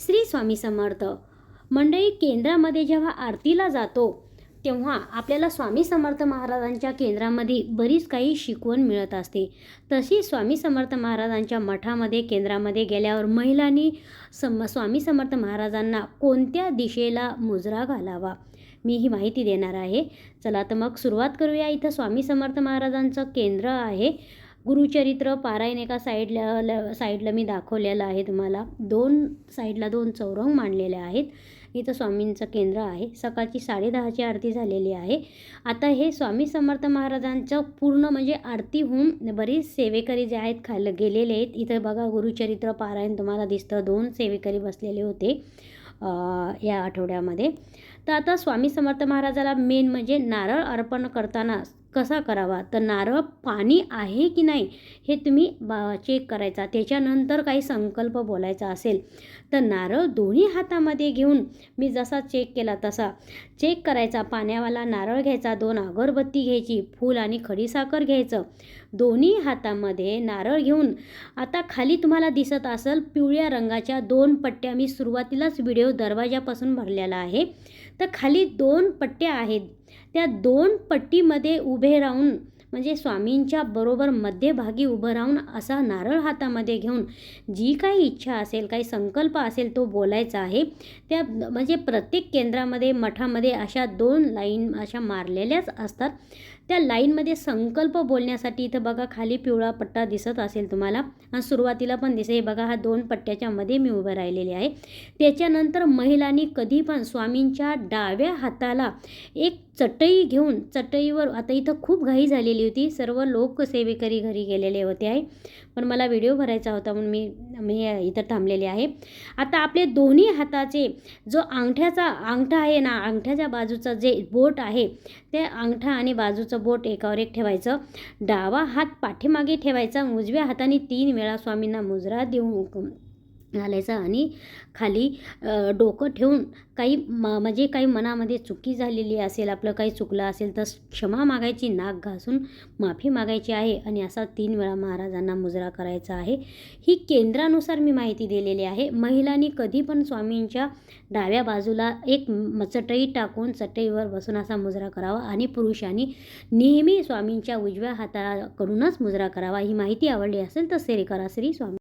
श्री स्वामी समर्थ. मंडळी केंद्रामध्ये जेव्हा आरतीला जातो तेव्हा आपल्याला स्वामी समर्थ महाराजांच्या केंद्रामध्ये बरीच काही शिकवण मिळत असते. तशी स्वामी समर्थ महाराजांच्या मठामध्ये केंद्रामध्ये गेल्यावर महिलांनी सम स्वामी समर्थ महाराजांना कोणत्या दिशेला मुजरा घालावा मी ही माहिती देणार आहे. चला तर मग सुरुवात करूया. इथं स्वामी समर्थ महाराजांचं केंद्र आहे. गुरुचरित्र पारायण एका साईडला ल- साईडला मी दाखवलेलं आहे तुम्हाला. दोन साईडला दोन चौरंग मांडलेले आहेत. इथं स्वामींचं केंद्र आहे. सकाळची साडेदहाची आरती झालेली आहे. आता हे स्वामी समर्थ महाराजांचं पूर्ण म्हणजे आरती होऊन बरीच सेवेकरी जे आहेत खाल गेलेले आहेत. इथं बघा गुरुचरित्र पारायण तुम्हाला दिसतं. दोन सेवेकरी बसलेले होते या आठवड्यामध्ये. तर आता स्वामी समर्थ महाराजाला मेन म्हणजे नारळ अर्पण करताना कसा करावा? तर नारळ पाणी आहे की नाही हे तुम्ही बा चेक करायचा. त्याच्यानंतर काही संकल्प बोलायचा असेल तर नारळ दोन्ही हातामध्ये घेऊन मी जसा चेक केला तसा. चेक करायचा पाण्यावाला नारळ घ्यायचा दोन अगरबत्ती घ्यायची फूल आणि खडीसाखर घ्यायचं. दोन्ही हातामध्ये नारळ घेऊन आता खाली तुम्हाला दिसत असेल पिवळ्या रंगाच्या दोन पट्ट्या. मी सुरुवातीलाच व्हिडिओ दरवाजापासून भरलेला आहे. तर खाली दोन पट्ट्या आहेत. त्या दोन पट्टीमध्ये उभे राहून म्हणजे स्वामींच्या बरोबर मध्यभागी उभं राहून असा नारळ हातामध्ये घेऊन जी काही इच्छा असेल काही संकल्प असेल तो बोलायचा आहे त्या म्हणजे प्रत्येक केंद्रामध्ये मठामध्ये अशा दोन लाईन अशा मारलेल्याच असतात. त्या लाईनमध्ये संकल्प बोलण्यासाठी इथं बघा खाली पिवळा पट्टा दिसत असेल तुम्हाला. आणि सुरुवातीला पण दिसेल. हे बघा हा दोन पट्ट्याच्या मध्ये मी उभं राहिलेले आहे. त्याच्यानंतर महिलांनी कधी पण स्वामींच्या डाव्या हाताला एक चटई घेऊन चटईवर आता इथं खूप घाई झालेली होती. सर्व लोकसेवेकरी घरी गेलेले होते आहे पण मला व्हिडिओ भरायचा होता म्हणून मी मी इथं थांबलेले आहे. आता आपले दोन्ही हाताचे जो अंगठ्याचा अंगठा आहे ना अंगठ्याच्या बाजूचं जे बोट आहे ते अंगठा आणि बाजूचं बोट एकावर एक ठेवायचं. डावा हात पाठीमागे ठेवायचा. उजव्या हाताने तीन वेळा स्वामींना मुजरा देऊन घालायचा आणि खाली डोकं ठेवून काही म म्हणजे काही मनामध्ये चुकी झालेली असेल आपलं काही चुकलं असेल तर क्षमा मागायची नाक घासून माफी मागायची आहे आणि असा तीन वेळा महाराजांना मुजरा करायचा आहे. ही केंद्रानुसार मी माहिती दिलेली आहे. महिलांनी कधी पण स्वामींच्या डाव्या बाजूला एक चटई टाकून चटईवर बसून असा मुजरा करावा आणि पुरुषांनी नेहमी स्वामींच्या उजव्या हाताकडूनच मुजरा करावा. ही माहिती आवडली असेल तर शेअर करा. श्री स्वामी